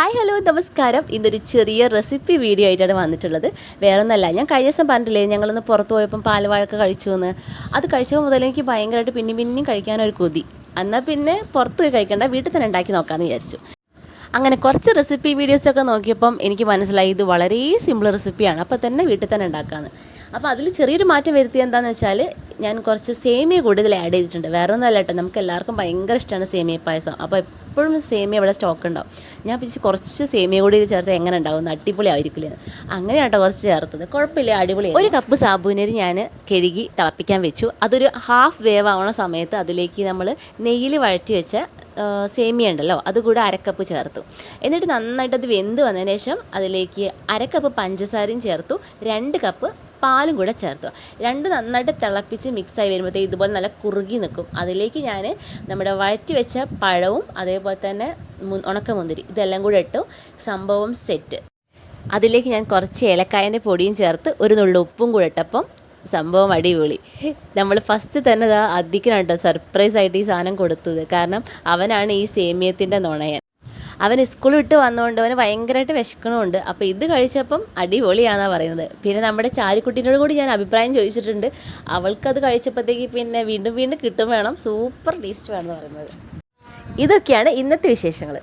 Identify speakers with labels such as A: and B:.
A: Hi hello നമസ്കാരം. ഇന്നൊരു ചെറിയ റെസിപ്പി വീഡിയോ ആയിട്ടാണ് വന്നിട്ടുള്ളത്. വേറെ ഒന്നല്ല ഞാൻ കഴിഞ്ഞ ദിവസം പറഞ്ഞിട്ടില്ലേ ഞങ്ങളൊന്ന് പുറത്ത് പോയപ്പം പാൽവാഴക്ക കഴിച്ചു എന്ന് അത് കഴിച്ചപ്പോൾ മുതൽ എനിക്ക് ഭയങ്കരമായിട്ട് പിന്നെയും പിന്നെയും കഴിക്കാനൊരു കൊതി. എന്നാൽ പിന്നെ പുറത്ത് പോയി കഴിക്കണ്ട വീട്ടിൽ തന്നെ ഉണ്ടാക്കി നോക്കാമെന്ന് വിചാരിച്ചു. അങ്ങനെ കുറച്ച് റെസിപ്പി വീഡിയോസൊക്കെ നോക്കിയപ്പം എനിക്ക് മനസ്സിലായി ഇത് വളരെ സിമ്പിൾ റെസിപ്പിയാണ് അപ്പോൾ തന്നെ വീട്ടിൽ തന്നെ ഉണ്ടാക്കാമെന്ന് അപ്പോൾ അതിൽ ചെറിയൊരു മാറ്റം വരുത്തിയത് എന്താണെന്ന് വെച്ചാൽ ഞാൻ കുറച്ച് സേമിയ കൂടുതൽ ആഡ് ചെയ്തിട്ടുണ്ട്. വേറെ ഒന്നുമല്ല കേട്ടോ നമുക്ക് എല്ലാവർക്കും ഭയങ്കര ഇഷ്ടമാണ് സേമിയ പായസം. അപ്പോൾ എപ്പോഴും സേമിയ ഇവിടെ സ്റ്റോക്ക് ഉണ്ടാവും. ഞാൻ പിടിച്ച് കുറച്ച് സേമിയ കൂടി ചേർത്ത് എങ്ങനെ ഉണ്ടാവും? അടിപൊളി ആയിരിക്കില്ല അങ്ങനെ കേട്ടോ കുറച്ച് ചേർത്തത്. കുഴപ്പമില്ല അടിപൊളി. ഒരു കപ്പ് സാബുനരി ഞാൻ കഴുകി തിളപ്പിക്കാൻ വെച്ചു. അതൊരു ഹാഫ് വേവ് ആവണ സമയത്ത് അതിലേക്ക് നമ്മൾ നെയ്യിൽ വഴറ്റി വെച്ച സേമിയ ഉണ്ടല്ലോ അതുകൂടെ അരക്കപ്പ് ചേർത്തു. എന്നിട്ട് നന്നായിട്ട് അത് വെന്ത് വന്നതിന് ശേഷം അതിലേക്ക് അരക്കപ്പ് പഞ്ചസാരയും ചേർത്തു. രണ്ട് കപ്പ് പാലും കൂടെ ചേർത്തു. രണ്ട് നന്നായിട്ട് തിളപ്പിച്ച് മിക്സായി വരുമ്പോഴത്തേക്ക് ഇതുപോലെ നല്ല കുറുകി നിൽക്കും അതിലേക്ക് ഞാൻ നമ്മുടെ വഴറ്റി വെച്ച പഴവും അതേപോലെ തന്നെ ഉണക്കമുന്തിരി ഇതെല്ലാം കൂടെ ഇട്ടു. സംഭവം സെറ്റ് അതിലേക്ക് ഞാൻ കുറച്ച് ഏലക്കായന്റെ പൊടിയും ചേർത്ത് ഒരു നുള്ളു ഉപ്പും കൂടെ ഇട്ടപ്പം സംഭവം അടിപൊളി. നമ്മൾ ഫസ്റ്റ് തന്നെ അധികം കേട്ടോ സർപ്രൈസ് ആയിട്ട് ഈ സാധനം കൊടുത്തത്. കാരണം അവനാണ് ഈ സേമിയത്തിന്റെ നുണയൻ. അവൻ സ്കൂൾ വിട്ട് വന്നുകൊണ്ട് അവന് ഭയങ്കരമായിട്ട് വിശക്കണമുണ്ട് അപ്പോൾ ഇത് കഴിച്ചപ്പം അടിപൊളിയാണെന്നാണ് പറയുന്നത്. പിന്നെ നമ്മുടെ ചാരിക്കുട്ടീനോട് കൂടി ഞാൻ അഭിപ്രായം ചോദിച്ചിട്ടുണ്ട്. അവൾക്കത് കഴിച്ചപ്പോഴത്തേക്ക് പിന്നെ വീണ്ടും വീണ്ടും കിട്ടും വേണം. സൂപ്പർ ടേസ്റ്റ് വേണമെന്ന് പറയുന്നത്. ഇതൊക്കെയാണ് ഇന്നത്തെ വിശേഷങ്ങൾ